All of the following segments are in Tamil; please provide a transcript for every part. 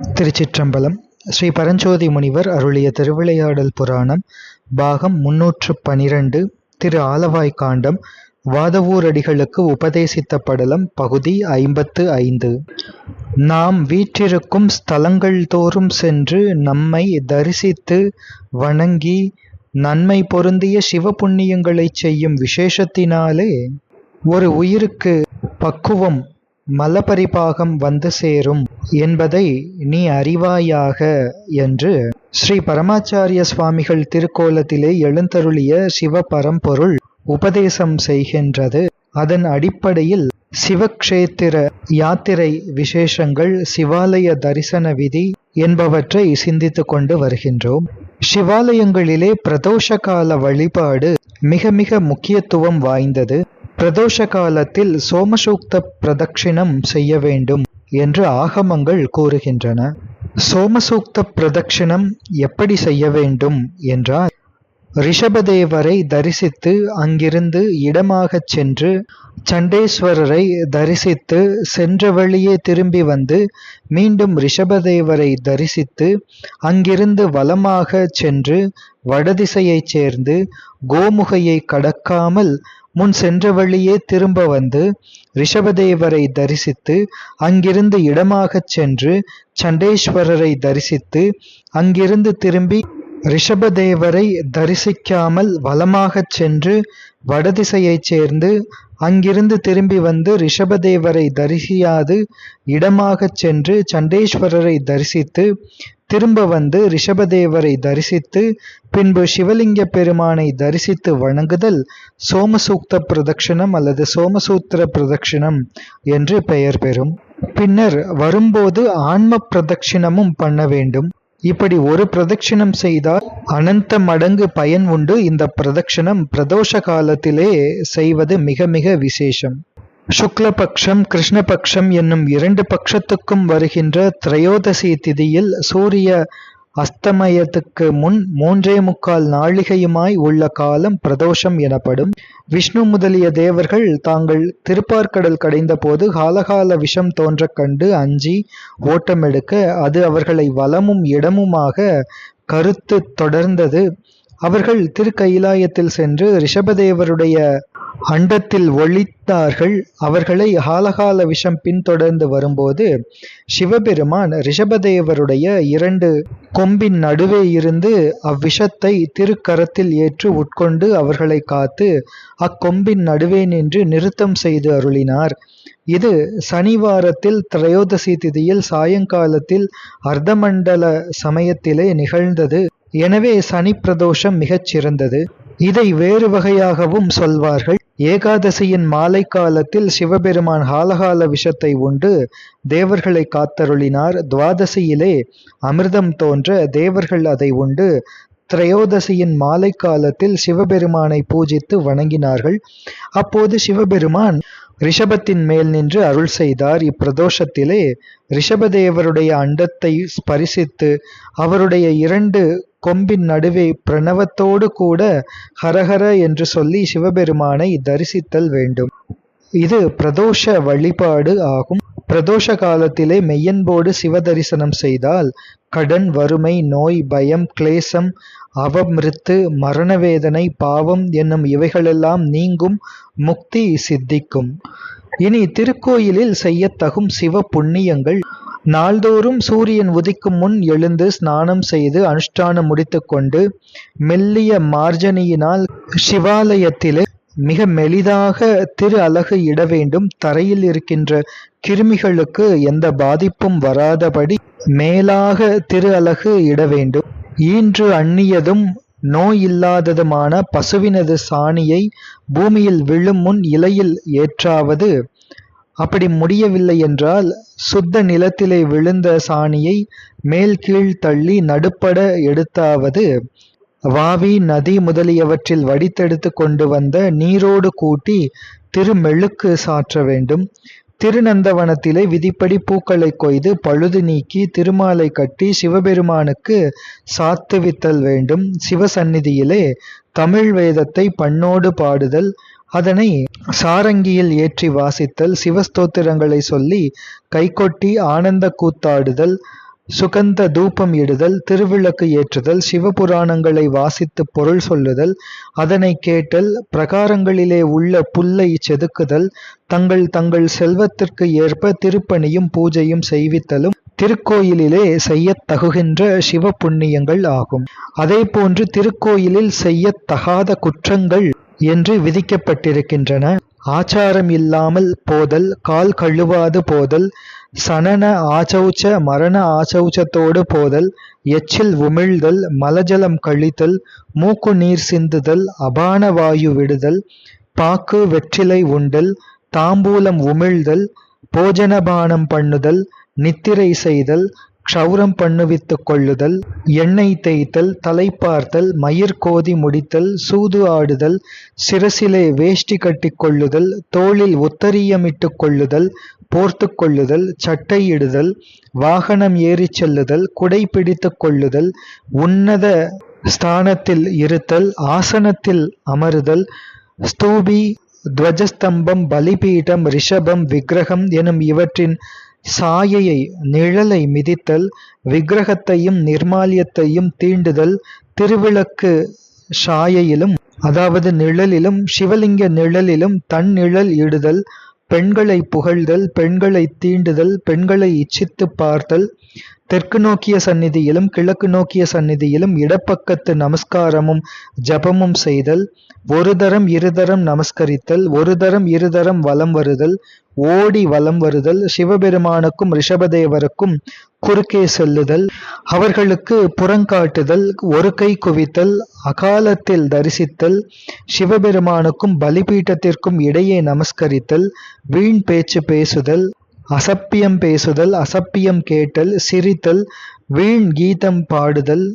திருச்சிற்றம்பலம். ஸ்ரீ பரஞ்சோதி முனிவர் அருளிய திருவிளையாடல் புராணம் பாகம் முன்னூற்று பனிரெண்டு திரு ஆலவாய் காண்டம் வாதவூரடிகளுக்கு உபதேசித்த படலம் பகுதி ஐம்பத்து ஐந்து. நாம் வீற்றிருக்கும் ஸ்தலங்கள் தோறும் சென்று நம்மை தரிசித்து வணங்கி நன்மை பொருந்திய சிவ புண்ணியங்களை செய்யும் விசேஷத்தினாலே ஒரு உயிருக்கு பக்குவம் மலபரிபாகம் வந்து சேரும் என்பதை நீ அறிவாயாக என்று ஸ்ரீ பரமாச்சாரிய சுவாமிகள் திருக்கோலத்திலே எழுந்தருளிய சிவபரம்பொருள் உபதேசம் செய்கின்றது. அதன் அடிப்படையில் சிவக்ஷேத்திர யாத்திரை விசேஷங்கள் சிவாலய தரிசன விதி என்பவற்றை சிந்தித்து கொண்டு வருகின்றோம். சிவாலயங்களிலே பிரதோஷ கால வழிபாடு மிக மிக முக்கியத்துவம் வாய்ந்தது. பிரதோஷ காலத்தில் சோமசூக்த பிரதட்சிணம் செய்ய வேண்டும் என்று ஆகமங்கள் கூறுகின்றன. சோமசூக்த பிரதட்சிணம் எப்படி செய்ய வேண்டும் என்றால் ரிஷபதேவரை தரிசித்து அங்கிருந்து இடமாகச் சென்று சண்டேஸ்வரரை தரிசித்து சென்ற வழியே திரும்பி வந்து மீண்டும் ரிஷபதேவரை தரிசித்து அங்கிருந்து வலமாக சென்று வடதிசையைச் சேர்ந்து கோமுகையை கடக்காமல் முன் சென்ற வழியே திரும்ப வந்து ரிஷபதேவரை தரிசித்து அங்கிருந்து இடமாகச் சென்று சண்டேஸ்வரரை தரிசித்து அங்கிருந்து திரும்பி ரிஷபதேவரை தரிசிக்காமல் வலமாகச் சென்று வடதிசையைச் சேர்ந்து அங்கிருந்து திரும்பி வந்து ரிஷபதேவரை தரிசியாது இடமாகச் சென்று சண்டேஸ்வரரை தரிசித்து திரும்ப வந்து ரிஷபதேவரை தரிசித்து பின்பு சிவலிங்க பெருமானை தரிசித்து வணங்குதல் சோமசூக்த பிரதட்சிணம் அல்லது சோமசூத்திர பிரதட்சிணம் என்று பெயர் பெறும். பின்னர் வரும்போது ஆன்ம பிரதட்சிணமும் பண்ண வேண்டும். இப்படி ஒரு பிரதட்சிணம் செய்தால் அனந்த மடங்கு பயன் உண்டு. இந்த பிரதட்சிணம் பிரதோஷ காலத்திலே செய்வது மிக மிக விசேஷம். சுக்லபக்ஷம் கிருஷ்ணபக்ஷம் என்னும் இரண்டு பக்ஷத்துக்கும் வருகின்ற திரையோதசி திதியில் சூரிய அஸ்தமயத்துக்கு முன் மூன்றே முக்கால் நாழிகையுமாய் உள்ள காலம் பிரதோஷம் எனப்படும். விஷ்ணு முதலிய தேவர்கள் தாங்கள் திருப்பார்கடல் கடைந்தபோது காலகால விஷம் தோன்றக் கண்டு அஞ்சி ஓட்டமெடுக்க அது அவர்களை வலமும் இடமுமாக கருத்து தொடர்ந்தது. அவர்கள் திருக்கைலாயத்தில் சென்று ரிஷபதேவருடைய அண்டத்தில் ஒழித்தார்கள். அவர்களை ஹாலகால விஷம் பின்தொடர்ந்து வரும்போது சிவபெருமான் ரிஷபதேவருடைய இரண்டு கொம்பின் நடுவே இருந்து அவ்விஷத்தை திருக்கரத்தில் ஏற்று உட்கொண்டு அவர்களை காத்து அக்கொம்பின் நடுவே நின்று நிறுத்தம் செய்து அருளினார். இது சனிவாரத்தில் திரையோதசி திதியில் சாயங்காலத்தில் அர்த்தமண்டல சமயத்திலே நிகழ்ந்தது. எனவே சனி பிரதோஷம் மிகச் சிறந்தது இதை வேறு வகையாகவும் சொல்வார்கள். ஏகாதசியின் மாலை காலத்தில் சிவபெருமான் ஹாலகால விஷத்தை உண்டு தேவர்களை காத்தருளினார். துவாதசியிலே அமிர்தம் தோன்ற தேவர்கள் அதை உண்டு. திரையோதசியின் மாலை காலத்தில் சிவபெருமானை பூஜித்து வணங்கினார்கள். அப்போது சிவபெருமான் ரிஷபத்தின் மேல் நின்று அருள் செய்தார். இப்பிரதோஷத்திலே ரிஷபதேவருடைய அண்டத்தை ஸ்பரிசித்து அவருடைய இரண்டு கொம்பின் நடுவே பிரணவத்தோடு கூட ஹரஹர என்று சொல்லி சிவபெருமானை தரிசித்தல் வேண்டும். இது பிரதோஷ வழிபாடு ஆகும். பிரதோஷ காலத்திலே மெய்யன்போடு சிவதரிசனம் செய்தால் கடன் வறுமை நோய் பயம் கிளேசம் அவமிருத்து மரணவேதனை பாவம் என்னும் இவைகளெல்லாம் நீங்கும் முக்தி சித்திக்கும். இனி திருக்கோயிலில் செய்யத்தகும் சிவ புண்ணியங்கள் நாள்தோறும் சூரியன் உதிக்கும் முன் எழுந்து ஸ்நானம் செய்து அனுஷ்டானம் முடித்துக்கொண்டு மெல்லிய மார்ஜனியினால் சிவாலயத்திலே மிக மெலிதாக திரு அலகு இட வேண்டும். தரையில் இருக்கின்ற கிருமிகளுக்கு எந்த பாதிப்பும் வராதபடி மேலாக திரு அலகு இட வேண்டும். ஈன்று அந்நியதும் நோய் இல்லாததுமான பசுவினது சாணியை பூமியில் விழும் முன் இலையில் ஏற்றாவது அப்படி முடியவில்லை என்றால் சுத்த நிலத்திலே விழுந்த சாணியை மேல் கீழ் தள்ளி நடுப்பட எடுத்தாவது வாவி நதி முதலியவற்றில் வடித்தெடுத்து கொண்டு வந்த நீரோடு கூட்டி திருமெழுக்கு சாற்ற வேண்டும். திருநந்தவனத்திலே விதிப்படி பூக்களை கொய்து பழுது நீக்கி திருமாலை கட்டி சிவபெருமானுக்கு சாத்துவித்தல் வேண்டும். சிவசந்நிதியிலே தமிழ் வேதத்தை பண்ணோடு பாடுதல் அதனை சாரங்கியில் ஏற்றி வாசித்தல் சிவஸ்தோத்திரங்களை சொல்லி கைகொட்டி ஆனந்த கூத்தாடுதல் சுகந்த தூபம் இடுதல் திருவிளக்கு ஏற்றுதல் சிவபுராணங்களை வாசித்து பொருள் சொல்லுதல் அதனை கேட்டல் பிரகாரங்களிலே உள்ள புல்லை செதுக்குதல் தங்கள் தங்கள் செல்வத்திற்கு ஏற்ப திருப்பணியும் பூஜையும் செய்வித்தலும் திருக்கோயிலிலே செய்யத்தகுகின்ற சிவ புண்ணியங்கள் ஆகும். அதே போன்று திருக்கோயிலில் செய்யத்தகாத குற்றங்கள் என்று விதிக்கப்பட்டிருக்கின்றன. ஆச்சாரம் இல்லாமல் போதல் கால் கழுவாது போதல் சனன ஆசௌச்ச மரண ஆச்சௌச்சத்தோடு போதல் எச்சில் உமிழ்தல் மலஜலம் கழித்தல் மூக்கு நீர் சிந்துதல் அபான வாயு விடுதல் பாக்கு வெற்றிலை உண்டல் தாம்பூலம் உமிழ்தல் போஜனபானம் பண்ணுதல் நித்திரை செய்தல் க்ஷௌரம் பண்ணுவித்துக் கொள்ளுதல் எண்ணெய் தேய்த்தல் தலைப்பார்த்தல் மயிர்கோதி முடித்தல் சூது ஆடுதல் சிரசிலே வேஷ்டி கட்டிக் கொள்ளுதல் தோளில் உத்தரியமிட்டுக் கொள்ளுதல் போர்த்து கொள்ளுதல் சட்டை இடுதல் வாகனம் ஏறிச் செல்லுதல் குடை பிடித்துக் கொள்ளுதல் உன்னத ஸ்தானத்தில் இருத்தல் ஆசனத்தில் அமருதல் ஸ்தூபி துவஜஸ்தம்பம் பலிபீடம் ரிஷபம் விக்கிரகம் எனும் இவற்றின் சாயையை நிழலை மிதித்தல் விக்கிரகத்தையும் நிர்மாலியத்தையும் தீண்டுதல் திருவிளக்கு சாயையிலும் அதாவது நிழலிலும் சிவலிங்க நிழலிலும் தன் நிழல் இடுதல் பெண்களை புகழ்தல் பெண்களை தீண்டுதல் பெண்களை இச்சித்து பார்த்தல் தெற்கு நோக்கிய சந்நிதியிலும் கிழக்கு நோக்கிய சந்நிதியிலும் இடப்பக்கத்து நமஸ்காரமும் ஜபமும் செய்தல் ஒரு தரம் இருதரம் நமஸ்கரித்தல் ஒரு தரம் இருதரம் வலம் வருதல் ஓடி வலம் வருதல் சிவபெருமானுக்கும் ரிஷபதேவருக்கும் குறுக்கே செல்லுதல் அவர்களுக்கு புறங்காட்டுதல் ஒரு கை குவித்தல் அகாலத்தில் தரிசித்தல் சிவபெருமானுக்கும் பலிபீட்டத்திற்கும் இடையே நமஸ்கரித்தல் வீண் பேச்சு பேசுதல் அசப்பியம் பேசுதல் அசப்பியம் கேட்டல் சிரித்தல் வீண் கீதம் பாடுதல்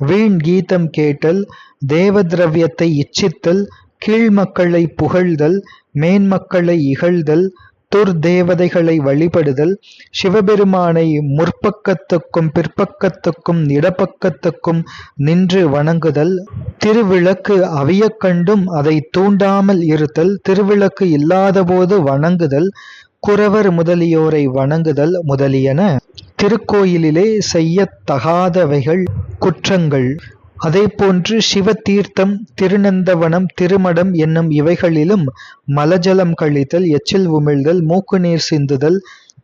வீண் கீதம் கேட்டல் தேவதிரவியத்தை இச்சித்தல் கீழ்மக்களை புகழ்தல் மேன்மக்களை இகழ்தல் துர்தேவதைகளை வழிபடுதல் சிவபெருமானை முற்பக்கத்துக்கும் பிற்பக்கத்துக்கும் இடப்பக்கத்துக்கும் நின்று வணங்குதல் திருவிளக்கு அவிய கண்டும் அதை தூண்டாமல் இருத்தல் திருவிளக்கு இல்லாதபோது வணங்குதல் குறவர் முதலியோரை வணங்குதல் முதலியன. திருக்கோயிலிலே செய்யத் தகாதவைகள் குற்றங்கள். அதேபோன்று சிவதீர்த்தம் திருநந்தவனம் திருமடம் என்னும் இவைகளிலும் மலஜலம் கழித்தல் எச்சில் உமிழ்தல் மூக்கு நீர் சிந்துதல்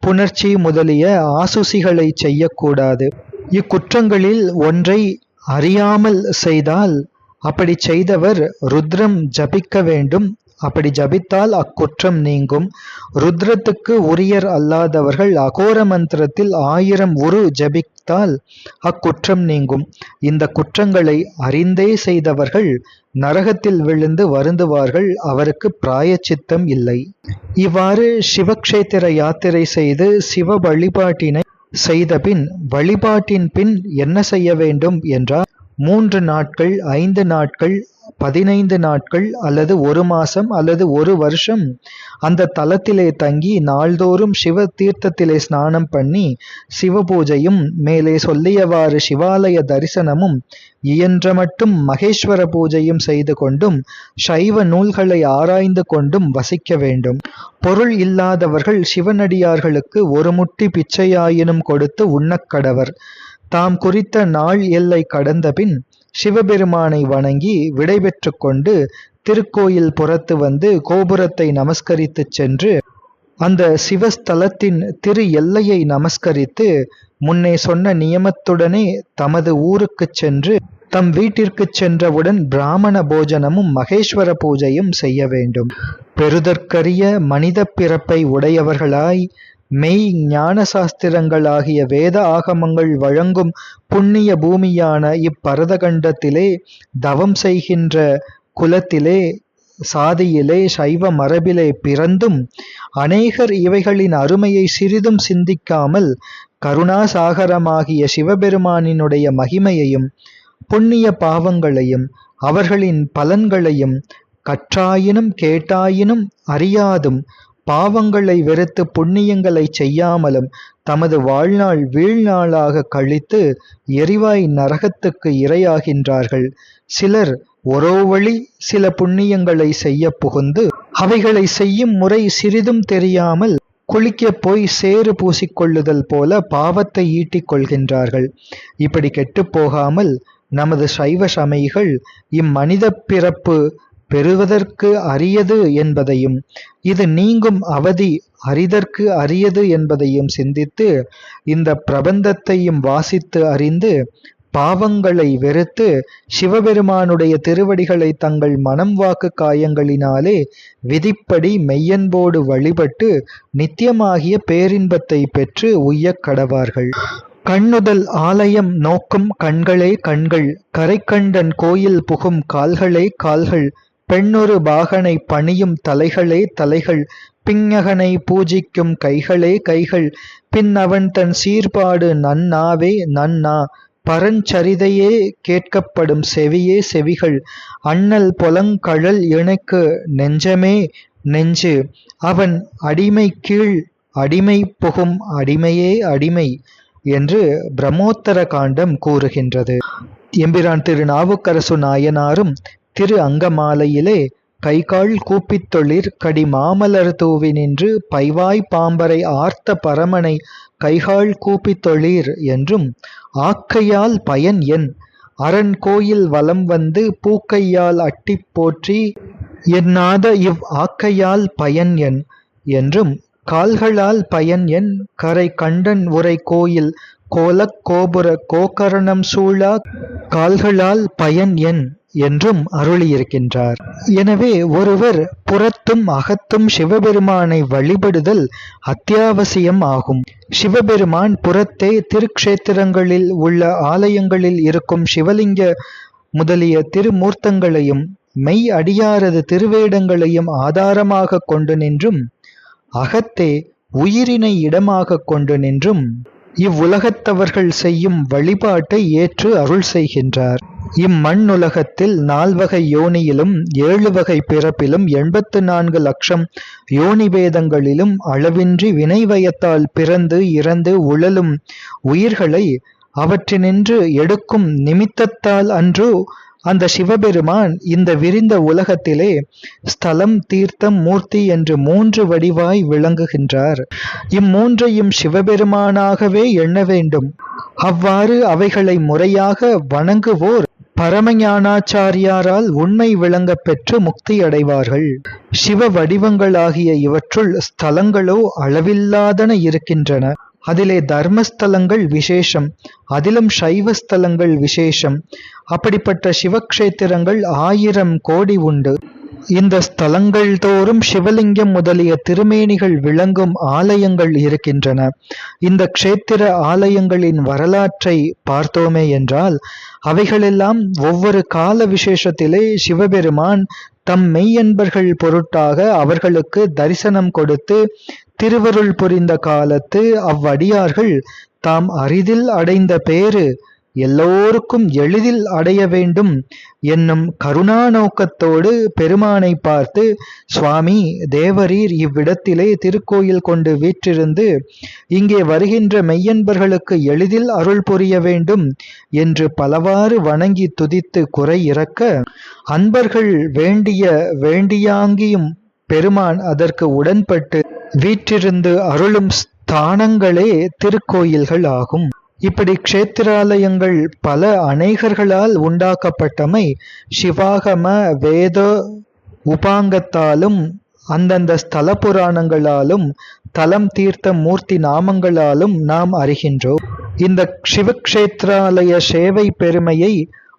புணர்ச்சி முதலிய ஆசுசிகளை செய்யக்கூடாது. இக்குற்றங்களில் ஒன்றை அறியாமல் செய்தால் அப்படி செய்தவர் ருத்ரம் ஜபிக்க வேண்டும். அப்படி ஜபித்தால் அக்குற்றம் நீங்கும். ருத்ரத்துக்கு உரியர் அல்லாதவர்கள் அகோர மந்திரத்தில் ஆயிரம் உரு ஜபித்தால் அக்குற்றம் நீங்கும். இந்த குற்றங்களை அறிந்தே செய்தவர்கள் நரகத்தில் விழுந்து வருந்துவார்கள் அவருக்கு பிராயச்சித்தம் இல்லை. இவ்வாறு சிவக்ஷேத்திர யாத்திரை செய்து சிவ வழிபாட்டினை செய்தபின் வழிபாட்டின் பின் என்ன செய்ய வேண்டும் என்றால் மூன்று நாட்கள் ஐந்து நாட்கள் பதினைந்து நாட்கள் அல்லது ஒரு மாசம் அல்லது ஒரு வருஷம் அந்த தலத்திலே தங்கி நாள்தோறும் சிவ தீர்த்தத்திலே ஸ்நானம் பண்ணி சிவ பூஜையும் மேலே சொல்லியவாறு சிவாலய தரிசனமும் இயன்ற மட்டும் மகேஸ்வர பூஜையும் செய்து கொண்டும் சைவ நூல்களை ஆராய்ந்து கொண்டும் வசிக்க வேண்டும். பொருள் இல்லாதவர்கள் சிவனடியார்களுக்கு ஒரு முட்டி பிச்சையாயினும் கொடுத்து உண்ணக்கடவர் தாம் குறித்த நாள் எல்லை கடந்தபின் சிவபெருமானை வணங்கி விடைபெற்று கொண்டு திருக்கோயில் புறத்து வந்து கோபுரத்தை நமஸ்கரித்துச் சென்று அந்த சிவஸ்தலத்தின் திரு எல்லையை நமஸ்கரித்து முன்னே சொன்ன நியமத்துடனே தமது ஊருக்கு சென்று தம் வீட்டிற்கு சென்றவுடன் பிராமண போஜனமும் மகேஸ்வர பூஜையும் செய்ய வேண்டும். பெறுதற்கரிய மனித பிறப்பை உடையவர்களாய் மெய் ஞான சாஸ்திரங்களாகிய வேத ஆகமங்கள் வழங்கும் புண்ணிய பூமியான இப்பரதகண்டத்திலே தவம் செய்கின்ற குலத்திலே சாதியிலே சைவ மரபிலே பிறந்தும் அநேகர் இவைகளின் அருமையை சிறிதும் சிந்திக்காமல் கருணாசாகரமாகிய சிவபெருமானினுடைய மகிமையையும் புண்ணிய பாவங்களையும் அவர்களின் பலன்களையும் கற்றாயினும் கேட்டாயினும் அறியாதும் பாவங்களை வெறுத்து புண்ணியங்களை செய்யாமலும் தமது வாழ்நாள் வீழ்நாளாக கழித்து எரிவாய் நரகத்துக்கு இரையாகின்றார்கள். சிலர் ஒரோ வழி சில புண்ணியங்களை செய்ய புகுந்து அவைகளை செய்யும் முறை சிறிதும் தெரியாமல் குளிக்கப் போய் சேறு பூசிக்கொள்ளுதல் போல பாவத்தை ஈட்டிக் கொள்கின்றார்கள். இப்படி கெட்டுப் போகாமல் நமது சைவ சமைகள் இம்மனிதப் பிறப்பு பெறுவதற்கு அரியது என்பதையும் இது நீங்கும் அவதி அரிதற்கு அரியது என்பதையும் சிந்தித்து இந்த பிரபந்தத்தையும் வாசித்து அறிந்து பாவங்களை வெறுத்து சிவபெருமானுடைய திருவடிகளை தங்கள் மனம் வாக்கு காயங்களினாலே விதிப்படி மெய்யன்போடு வழிபட்டு நித்தியமாகிய பேரின்பத்தை பெற்று உய்யக் கடவார்கள். கண்ணுதல் ஆலயம் நோக்கும் கண்களே கண்கள் கரைக்கண்டன் கோயில் புகும் கால்களே கால்கள் பெண்ணொரு பாகனை பணியும் தலைகளே தலைகள் பிஞகனை பூஜிக்கும் கைகளே கைகள் பின் அவன் தன் சீர்பாடு நன்னாவே நன்னா பரஞ்சரிதையே கேட்கப்படும் செவியே செவிகள் அண்ணல் பொலங்கழல் இணைக்கு நெஞ்சமே நெஞ்சு அவன் அடிமை கீழ் அடிமை புகும் அடிமையே அடிமை என்று பிரம்மோத்தர காண்டம் கூறுகின்றது. எம்பிரான் திரு நாவுக்கரசு நாயனாரும் திரு அங்கமாலையிலே கைகால் கூப்பித்தொளிர் கடி மாமலர் தூவி நின்று பைவாய் பாம்பரை ஆர்த்த பரமனை கைகால் கூப்பித்தொளிர் என்றும் ஆக்கையால் பயன் என். அரண் கோயில் வலம் வந்து பூக்கையால் அட்டிப் போற்றி என்னாத இவ் ஆக்கையால் பயன் என் என்றும் கால்களால் பயன் என் கரை கண்டன் உரை கோயில் கோலக் கோபுர கோகரணம் சூழா கால்களால் பயன் என். என்றும் அருளியிருக்கின்றார். எனவே ஒருவர் புறத்தும் அகத்தும் சிவபெருமானை வழிபடுதல் அத்தியாவசியம் ஆகும். சிவபெருமான் புறத்தே திருக்ஷேத்திரங்களில் உள்ள ஆலயங்களில் இருக்கும் சிவலிங்க முதலிய திருமூர்த்தங்களையும் மெய் அடியாரது திருவேடங்களையும் ஆதாரமாக கொண்டு நின்றும் அகத்தே உயிரினை இடமாக கொண்டு நின்றும் இவ்வுலகத்தவர்கள் செய்யும் வழிபாட்டை ஏற்று அருள் செய்கின்றார். இம்மண்ணுலகத்தில் நால்வகை யோனியிலும் ஏழு வகை பிறப்பிலும் எண்பத்து நான்கு லட்சம் யோனி வேதங்களிலும் அளவின்றி வினைவயத்தால் பிறந்து இறந்து உழலும் உயிர்களை அவற்றினின்று எடுக்கும் நிமித்தத்தால் அன்று அந்த சிவபெருமான் இந்த விரிந்த உலகத்திலே ஸ்தலம் தீர்த்தம் மூர்த்தி என்று மூன்று வடிவாய் விளங்குகின்றார். இம்மூன்றையும் சிவபெருமானாகவே எண்ண வேண்டும். அவ்வாறு அவைகளை முறையாக வணங்குவோர் பரமஞானாச்சாரியாரால் உண்மை விளங்கப் பெற்று முக்தி அடைவார்கள் சிவ வடிவங்களாகிய இவற்றுள் ஸ்தலங்களோ அளவில்லாதன இருக்கின்றன. அதிலே தர்மஸ்தலங்கள் விசேஷம் அதிலும் சைவ ஸ்தலங்கள் விசேஷம். அப்படிப்பட்ட சிவக்ஷேத்திரங்கள் ஆயிரம் கோடி உண்டு. இந்த ஸ்தலங்கள் தோறும் சிவலிங்கம் முதலிய திருமேனிகள் விளங்கும் ஆலயங்கள் இருக்கின்றன. இந்த க்ஷேத்திர ஆலயங்களின் வரலாற்றை பார்த்தோமே என்றால் அவைகளெல்லாம் ஒவ்வொரு கால விசேஷத்திலே சிவபெருமான் தம் மெய்யன்பர்கள் பொருட்டாக அவர்களுக்கு தரிசனம் கொடுத்து திருவருள் புரிந்த காலத்து அவ்வடியார்கள் தாம் அரிதில் அடைந்த பேறு எல்லோருக்கும் எளிதில் அடைய வேண்டும் என்னும் கருணா நோக்கத்தோடு பெருமானை பார்த்து சுவாமி தேவரீர் இவ்விடத்திலே திருக்கோயில் கொண்டு வீற்றிருந்து இங்கே வருகின்ற மெய்யன்பர்களுக்கு எளிதில் அருள் புரிய வேண்டும் என்று பலவாறு வணங்கி துதித்து குறை இறக்க அன்பர்கள் வேண்டிய வேண்டியாங்கியும் பெருமான் அதற்கு உடன்பட்டு வீற்றிருந்து அருளும் ஸ்தானங்களே திருக்கோயில்கள் ஆகும். இப்படி க்ஷேத்திராலயங்கள் பல அநேகர்களால் உண்டாக்கப்பட்டமை சிவாகம வேத உபாங்கத்தாலும் அந்தந்த ஸ்தல புராணங்களாலும் தலம் தீர்த்த மூர்த்தி நாமங்களாலும் நாம் அறிகின்றோம். இந்த சிவக்ஷேத்ராலய சேவை பெருமையை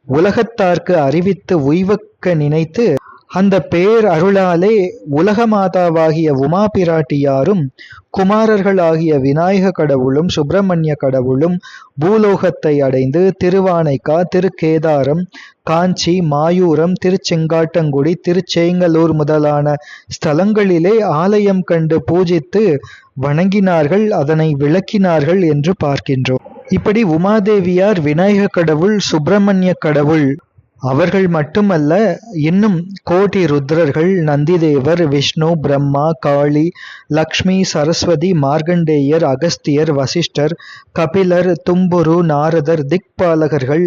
உலகத்தார்க்கு அறிவித்து உய்வக்க நினைத்து அந்த பேர் அருளாலே உலக மாதாவாகிய உமா பிராட்டியாரும் குமாரர்களாகிய விநாயக கடவுளும் சுப்பிரமணிய கடவுளும் பூலோகத்தை அடைந்து திருவானைக்கா திருக்கேதாரம் காஞ்சி மாயூரம் திருச்செங்காட்டங்குடி திருச்சேங்கலூர் முதலான ஸ்தலங்களிலே ஆலயம் கண்டு பூஜித்து வணங்கினார்கள் அதனை விளக்கினார்கள் என்று பார்க்கின்றோம். இப்படி உமாதேவியார் விநாயக கடவுள் சுப்பிரமணிய கடவுள் அவர்கள் மட்டுமல்ல இன்னும் கோடி ருத்ரர்கள் நந்திதேவர் விஷ்ணு பிரம்மா காளி லக்ஷ்மி சரஸ்வதி மார்க்கண்டேயர் அகஸ்தியர் வசிஷ்டர் கபிலர் தும்புரு நாரதர் திக்பாலகர்கள்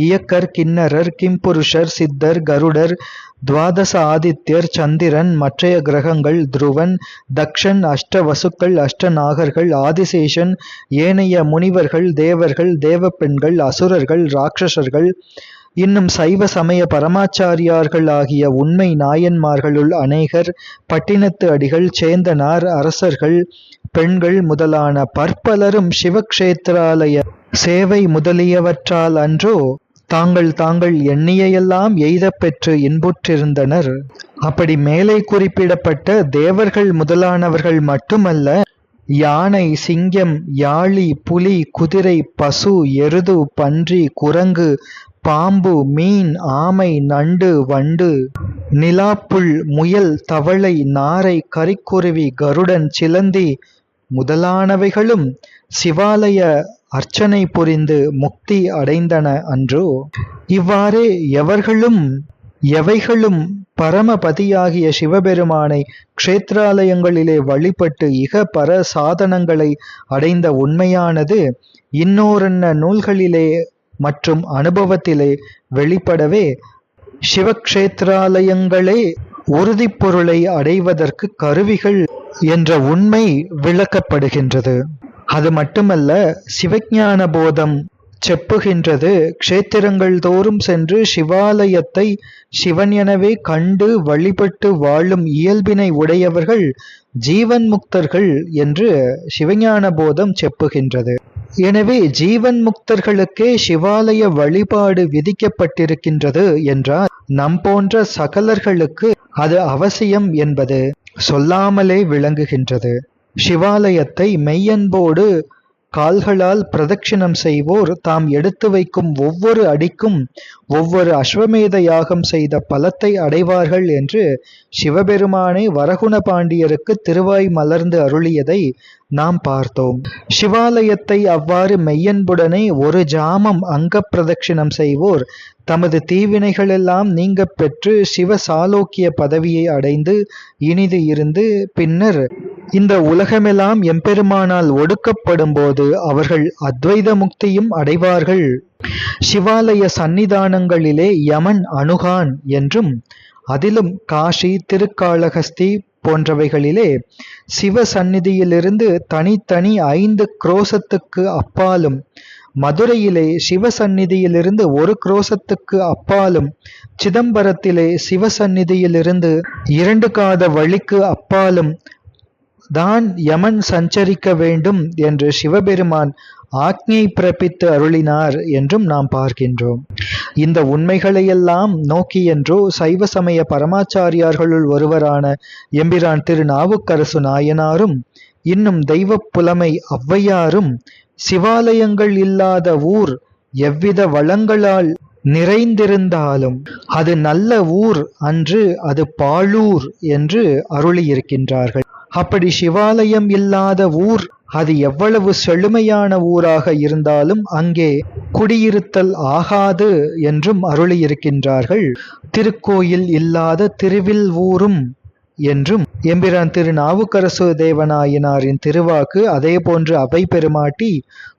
இயக்கர் கிண்ணரர் கிம்புருஷர் சித்தர் கருடர் துவாதச ஆதித்யர் சந்திரன் மற்றைய கிரகங்கள் துருவன் தக்ஷன் அஷ்ட வசுக்கள் அஷ்டநாகர்கள் ஆதிசேஷன் ஏனைய முனிவர்கள் தேவர்கள் தேவப்பெண்கள் அசுரர்கள் ராட்சசர்கள் இன்னும் சைவ சமய பரமாச்சாரியார்கள் ஆகிய உண்மை நாயன்மார்களுள் அநேகர் பட்டினத்து அடிகள் சேந்தனார் அரசர்கள் பெண்கள் முதலான பற்பலரும் சிவக்ஷேத்ராலய சேவை முதலியவற்றால் அன்றோ தாங்கள் தாங்கள் எண்ணியையெல்லாம் எய்தப் பெற்று இன்புற்றிருந்தனர். அப்படி மேலே குறிப்பிடப்பட்ட தேவர்கள் முதலானவர்கள் மட்டுமல்ல யானை சிங்கம் யாழி புலி குதிரை பசு எருது பன்றி குரங்கு பாம்பு மீன் ஆமை நண்டு வண்டு நிலாப்புல் முயல் தவளை நாரை கரிக்குருவி கருடன் சிலந்தி முதலானவைகளும் சிவாலய அர்ச்சனை புரிந்து முக்தி அடைந்தன அன்றோ. இவ்வாறே எவர்களும் எவைகளும் பரமபதியாகிய சிவபெருமானை க்ஷேத்ராலயங்களிலே வழிபட்டு இக பர சாதனங்களை அடைந்த உண்மையானது இன்னோரன்ன நூல்களிலே மற்றும் அனுபவத்திலே வெளிப்படவே சிவக்ஷேத்ராலயங்களே உறுதிப் பொருளை அடைவதற்கு கருவிகள் என்ற உண்மை விளக்கப்படுகின்றது. அது மட்டுமல்ல சிவஞான போதம் செப்புகின்றது. க்ஷேத்திரங்கள் தோறும் சென்று சிவாலயத்தை சிவன் எனவே கண்டு வழிபட்டு வாழும் இயல்பினை உடையவர்கள் ஜீவன் முக்தர்கள் என்று சிவஞான போதம் செப்புகின்றது. எனவே ஜீவன் முக்தர்களுக்கே சிவாலய வழிபாடு விதிக்கப்பட்டிருக்கின்றது என்றால் நம் போன்ற சகலர்களுக்கு அது அவசியம் என்பது சொல்லாமலே விளங்குகின்றது. சிவாலயத்தை மெய்யன்போடு கால்களால் பிரதட்சிணம் செய்வோர் தாம் எடுத்து வைக்கும் ஒவ்வொரு அடிக்கும் ஒவ்வொரு அஸ்வமேத யாகம் செய்த பலத்தை அடைவார்கள் என்று சிவபெருமானே வரகுண பாண்டியருக்கு திருவாய் மலர்ந்து அருளியதை நாம் பார்த்தோம். சிவாலயத்தை அவ்வாறு மெய்யன்புடனே ஒரு ஜாமம் அங்க பிரதட்சிணம் செய்வோர் தமது தீவினைகளெல்லாம் நீங்க பெற்று சிவ சாலோக்கிய பதவியை அடைந்து இனிது இருந்து பின்னர் இந்த உலகமெல்லாம் எம்பெருமானால் ஒடுக்கப்படும் போது அவர்கள் அத்வைத முக்தியும் அடைவார்கள். சிவாலய சந்நிதானங்களிலே யமன் அணுகான் என்றும் அதிலும் காஷி திருக்காளஹஸ்தி போன்றவைகளிலே சிவ சந்நிதியிலிருந்து தனித்தனி ஐந்து குரோசத்துக்கு அப்பாலும் மதுரையிலே சிவசந்நிதியிலிருந்து ஒரு குரோசத்துக்கு அப்பாலும் சிதம்பரத்திலே சிவசந்நிதியிலிருந்து இரண்டு காத வழிக்கு அப்பாலும் தான் யமன் சஞ்சரிக்க வேண்டும் என்று சிவபெருமான் ஆக்ஞை பிறப்பித்து அருளினார் என்றும் நாம் பார்க்கின்றோம். இந்த உண்மைகளையெல்லாம் நோக்கி என்றோ சைவ சமய பரமாச்சாரியார்களுள் ஒருவரான எம்பிரான் திரு நாவுக்கரசு நாயனாரும் இன்னும் தெய்வ புலமை ஔவையாரும் சிவாலயங்கள் இல்லாத ஊர் எவ்வித வளங்களால் நிறைந்திருந்தாலும் அது நல்ல ஊர் அன்று அது பாழூர் என்று அருளியிருக்கின்றார்கள். அப்படி சிவாலயம் இல்லாத ஊர் அது எவ்வளவு செழுமையான ஊராக இருந்தாலும் அங்கே குடியிருத்தல் ஆகாது என்றும் அருளியிருக்கின்றார்கள். திருக்கோயில் இல்லாத திருவில் ஊரும் என்றும் எம்பிரான் திரு நாவுக்கரசு திருவாக்கு அதே போன்று அவை பெருமாட்டி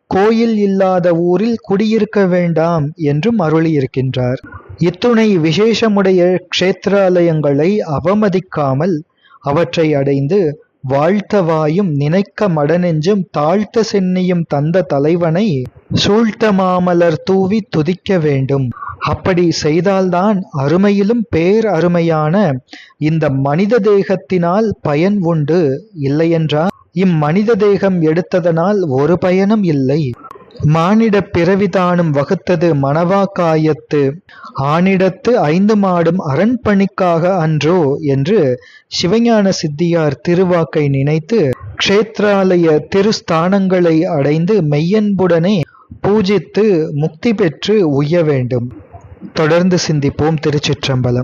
கோயில் இல்லாத ஊரில் குடியிருக்க வேண்டாம் என்றும் அருளியிருக்கின்றார். இத்துணை விசேஷமுடைய க்ஷேத்ராலயங்களை அவமதிக்காமல் அவற்றை அடைந்து வாழ்த்த வாயும் நினைக்க மடனெஞ்சும் தாழ்த்த சென்னியும் தந்த தலைவனை சூழ்த்த மாமலர் தூவி துதிக்க வேண்டும். அப்படி செய்தால்தான் அருமையிலும் பேர் அருமையான இந்த மனித தேகத்தினால் பயன் உண்டு இல்லையென்றால் இம்மனித தேகம் எடுத்ததனால் ஒரு பயனும் இல்லை. மானிட பிறவிதானும் வகுத்தது மணவாக்காயத்து. ஆனிடத்து ஐந்து மாடும் அரண்பணிக்காக அன்றோ என்று சிவஞான சித்தியார் திருவாக்கை நினைத்து க்ஷேத்ராலய திருஸ்தானங்களை அடைந்து மெய்யன்புடனே பூஜித்து முக்தி பெற்று உய்ய வேண்டும். தொடர்ந்து சிந்திப்போம் திருச்சிற்றம்பலம்.